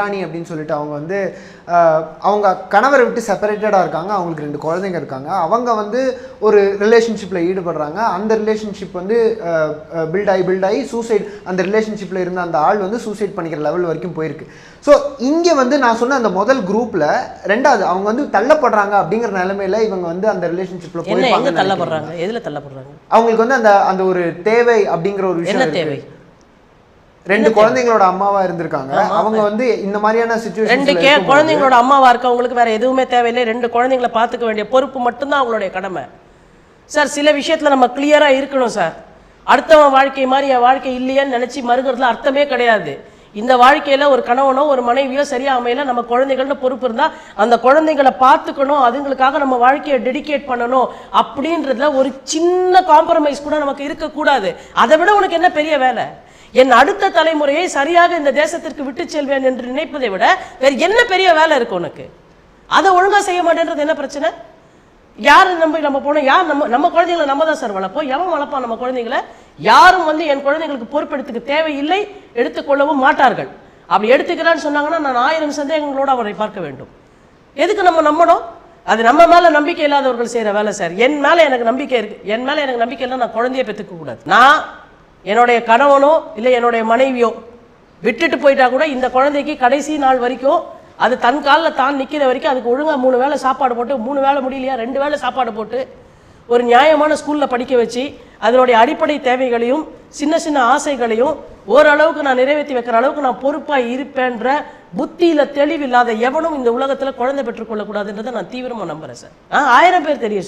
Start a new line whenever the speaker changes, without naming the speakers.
ராணி அப்படின்னு சொல்லிட்டு அவங்க வந்து அவங்க கணவரை விட்டு செப்பரேட்டடாக இருக்காங்க. அவங்களுக்கு ரெண்டு குழந்தைங்க இருக்காங்க. அவங்க வந்து ஒரு ரிலேஷன்ஷிப்பில் ஈடுபடுறாங்க. அந்த ரிலேஷன்ஷிப் வந்து பில்ட் ஆகி பில்ட் ஆகி சூசைட் அந்த ரிலேஷன்ஷிப்பில் இருந்த அந்த ஆள் வந்து சூசைட் பண்ணிக்கிற லெவல் வரைக்கும் போயிருக்கு. ஸோ இங்கே வந்து நான் சொன்ன அந்த முதல் குரூப்பில் ரெண்டாவது அவங்க வந்து தள்ளப்படுறாங்க அப்படிங்கிற நிலைமையில இவங்க வந்து அந்த ரிலேஷன்ஷிப்பில் போயிருப்பாங்க
தள்ளப்படுறாங்க? எதுல தள்ளப்படுறாங்க?
அவங்களுக்கு வந்து அந்த அந்த ஒரு தேவை அப்படிங்கிற ஒரு விஷயம்.
தேவை?
ரெண்டு குழந்தைங்களோட அம்மாவா இருந்திருக்காங்க. அவங்க வந்து இந்த மாதிரியான
ரெண்டு
சுச்சுவேஷன்
கே குழந்தைங்களோட அம்மாவா இருக்கவங்களுக்கு வேற எதுவுமே தேவையில்லை. ரெண்டு குழந்தைங்களை பார்த்துக்க வேண்டிய பொறுப்பு மட்டும்தான் அவங்களுடைய கடமை. சார் சில விஷயத்துல நம்ம கிளியரா இருக்கணும் சார் அடுத்தவன் வாழ்க்கை மாதிரி என் வாழ்க்கை இல்லையேன்னு நினைச்சு மறுகிறதுல அர்த்தமே கிடையாது. இந்த வாழ்க்கையில ஒரு கணவனோ ஒரு மனைவியோ சரியா அமையல நம்ம குழந்தைகள்னு பொறுப்பு இருந்தா அந்த குழந்தைகளை பார்த்துக்கணும் அதுங்களுக்காக நம்ம வாழ்க்கையை டெடிகேட் பண்ணணும் அப்படின்றதுல ஒரு சின்ன காம்ப்ரமைஸ் கூட நமக்கு இருக்கக்கூடாது. அதை விட உனக்கு என்ன பெரிய வேலை? என் அடுத்த தலைமுறையை சரியாக இந்த தேசத்திற்கு விட்டு செல்வேன் என்று நினைப்பதை விட வேறு என்ன பெரிய வேலை இருக்கு உனக்கு? அதை ஒழுங்காக செய்ய மாட்டேன்றது என்ன பிரச்சனை? யார் நம்பி நம்ம போனோம்? யார் நம்ம நம்ம குழந்தைங்களை நம்ம தான் சார் வளர்ப்போம். எவன் வளர்ப்பான் நம்ம குழந்தைங்களை யாரும் வந்து என் குழந்தைங்களுக்கு பொறுப்பெடுத்துக்க தேவையில்லை எடுத்துக்கொள்ளவும் மாட்டார்கள். அப்படி எடுத்துக்கிறான்னு சொன்னாங்கன்னா நான் ஆயிரம் சந்தேகங்களோடு அவரை பார்க்க வேண்டும். எதுக்கு நம்ம நம்பணும்? அது நம்ம மேலே நம்பிக்கை இல்லாதவர்கள் செய்கிற வேலை சார். என் மேலே எனக்கு நம்பிக்கை இருக்கு. என் மேலே எனக்கு நம்பிக்கை இல்லை நான் குழந்தைய பெற்றுக்க கூடாது. நான் என்னுடைய கணவனோ இல்லை என்னுடைய மனைவியோ விட்டுட்டு போயிட்டா கூட இந்த குழந்தைக்கு கடைசி நாள் வரைக்கும் அது தன் காலில் தான் நிற்கிற வரைக்கும் அதுக்கு ஒழுங்காக மூணு வேளை சாப்பாடு போட்டு மூணு வேளை முடியலையா ரெண்டு வேளை சாப்பாடு போட்டு ஒரு நியாயமான ஸ்கூலில் படிக்க வச்சு அதனுடைய அடிப்படை தேவைகளையும் சின்ன சின்ன ஆசைகளையும் ஓரளவுக்கு நான் நிறைவேற்றி வைக்கிற அளவுக்கு நான் பொறுப்பாக இருப்பேன்ற புத்தியில் தெளிவில்லாத எவனும் இந்த உலகத்தில் குழந்தை பெற்றுக்கொள்ளக்கூடாதுன்றதை நான் தீவிரமாக நம்புறேன் சார். ஆயிரம் பேர் தெரியும்